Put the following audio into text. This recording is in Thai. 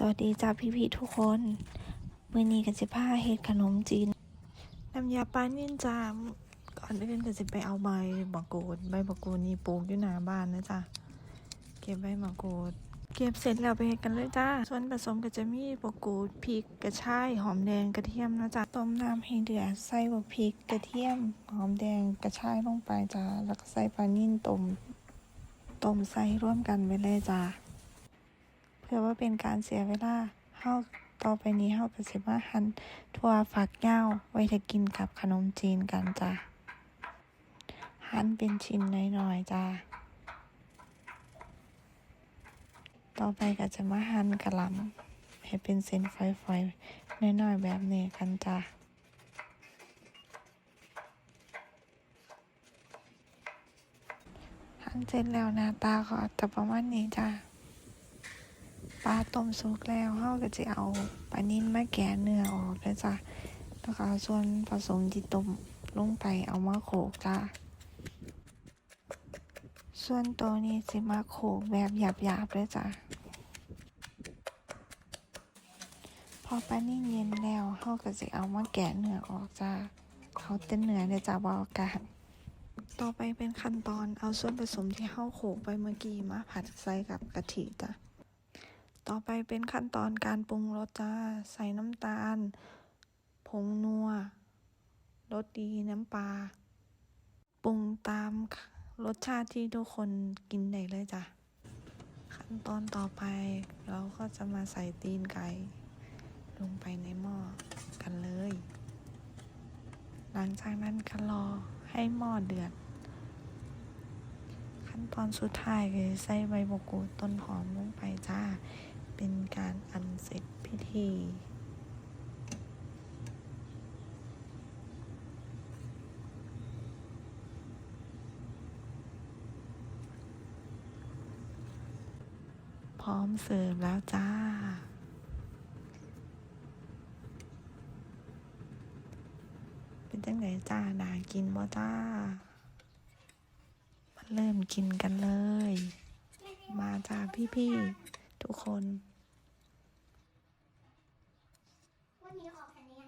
สวัสดีจ้าพี่ๆทุกคนมื้อนี้ก็สิพาเฮ็ดขนมจีนน้ำยาปลานิ่นจ้าก่อนอื่นก็สิไปเอาใบมะกรูดใบมะกรูดนี่ปลูกอยู่หน้าบ้านนะจ้ะเก็บใบมะกรูดเก็บเสร็จแล้วไปเฮ็ดกันเลยจ้าส่วนผสมก็จะมีมะกรูดพริกกระชายหอมแดงกระเทียมนะจ๊ะต้มน้ำให้เดือดใส่บักพริกกระเทียม หอมแดงกระชายลงไปจ้าแล้วก็ใส่ปลานิ่นต้มต้มใส่ร่วมกันไปเลยจ้า เพื่อว่าเป็นการเสียเวลาเฮาต่อไปนี้เฮาก็สิมาหั่นถั่วฝักยาวไว้ถ้ากินกับขนมจีนกันจ้ะหั่นเป็นชิ้นน้อยๆจ้ะต่อไปก็จะมาหั่นกระหล่ำให้เป็นเส้นฝอยๆน้อยๆแบบนี้กันจ้ะหั่นเสร็จแล้วหน้าตาก็จะประมาณนี้จ้ะ ปลาต้มสุกแล้วเราก็จะเอาปลานิ่นมาแกะเนื้อออกแล้วจ้ะแล้วก็เอาส่วนผสมที่ต้มลงไปเอามาโขกจ้ะส่วนตัวนี้สิมาโขกแบบหยาบๆเลยจ้ะพอปลานิ่นเย็นแล้วเราก็จะเอามาแกะเนื้อออกจ้ะเอาแต่เนื้อเนี่ยจ้ะบอากากต่อไปเป็นขั้นตอนเอาส่วนผสมที่เราโขกไปเมื่อกี้มาผัดใส่กับกะทิจ้ะ ต่อไปเป็นขั้นตอนการปรุงรสจ้า ใส่น้ำตาล ผงนัว รสดีน้ำปลา ปรุงตามรสชาติที่ทุกคนกินได้เลยจ้ะ ขั้นตอนต่อไปเราก็จะมาใส่ตีนไก่ลงไปในหม้อกันเลย หลังจากนั้นก็รอให้หม้อเดือด ขั้นตอนสุดท้ายคือใส่ใบมะกรูดต้นหอมลงไป การอันเสร็จพิธีพร้อมเสิร์ฟแล้วจ้า เป็นจังไงจ้านากินบ่จ้ามาเริ่มกินกันเลย มาจ้าพี่ๆ ทุกคน วันนี้ขอแค่นี้